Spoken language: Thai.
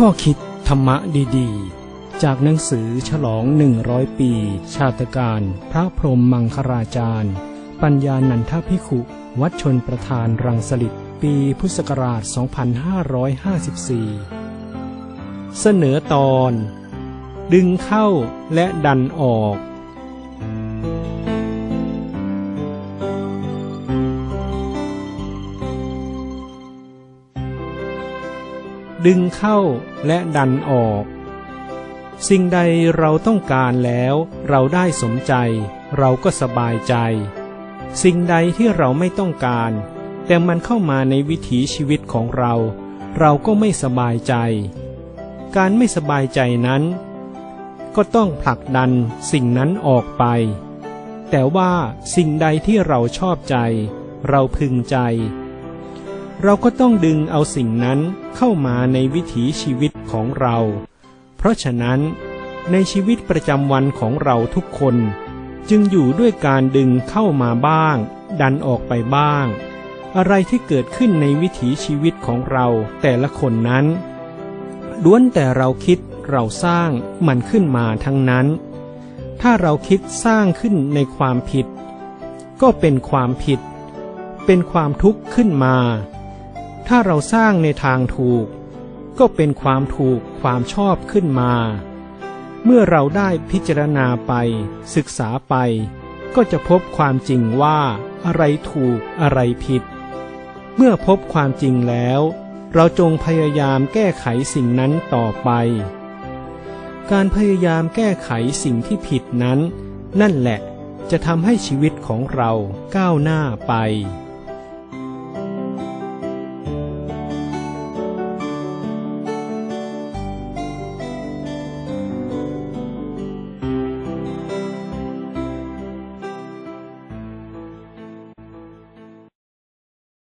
ข้อคิดธรรมะดีๆ จากหนังสือฉลองหนึ่งร้อยปี ชาตการ พระพรหมมังคราจารย์ ปัญญานันทพิขุ วัดชนประธานรังสลิดปีพุทธศักราช 2554 เสนอตอน ดึงเข้าและดันออก ดึงเข้าและดันออก สิ่งใดเราต้องการแล้ว เราได้สมใจ เราก็สบายใจ สิ่งใดที่เราไม่ต้องการ แต่มันเข้ามาในวิถีชีวิตของเรา เราก็ไม่สบายใจ การไม่สบายใจนั้น ก็ต้องผลักดันสิ่งนั้นออกไป แต่ว่าสิ่งใดที่เราชอบใจ เราพึงใจ เราก็ต้องดึงเอาสิ่งนั้นเข้ามาในวิถีชีวิตของเรา เพราะฉะนั้น ในชีวิตประจำวันของเราทุกคน จึงอยู่ด้วยการดึงเข้ามาบ้าง ดันออกไปบ้าง อะไรที่เกิดขึ้นในวิถีชีวิตของเราแต่ละคนนั้นล้วนแต่เราคิดเราสร้างมันขึ้นมาทั้งนั้น ถ้าเราคิดสร้างขึ้นในความผิด ก็เป็นความผิด เป็นความทุกข์ขึ้นมา ถ้าเราสร้างในทางถูก ก็เป็นความถูกความชอบขึ้นมา เมื่อเราได้พิจารณาไป ศึกษาไป ก็จะพบความจริงว่าอะไรถูกอะไรผิด เมื่อพบความจริงแล้ว เราจงพยายามแก้ไขสิ่งนั้นต่อไป การพยายามแก้ไขสิ่งที่ผิดนั้น นั่นแหละจะทำให้ชีวิตของเราก้าวหน้าไป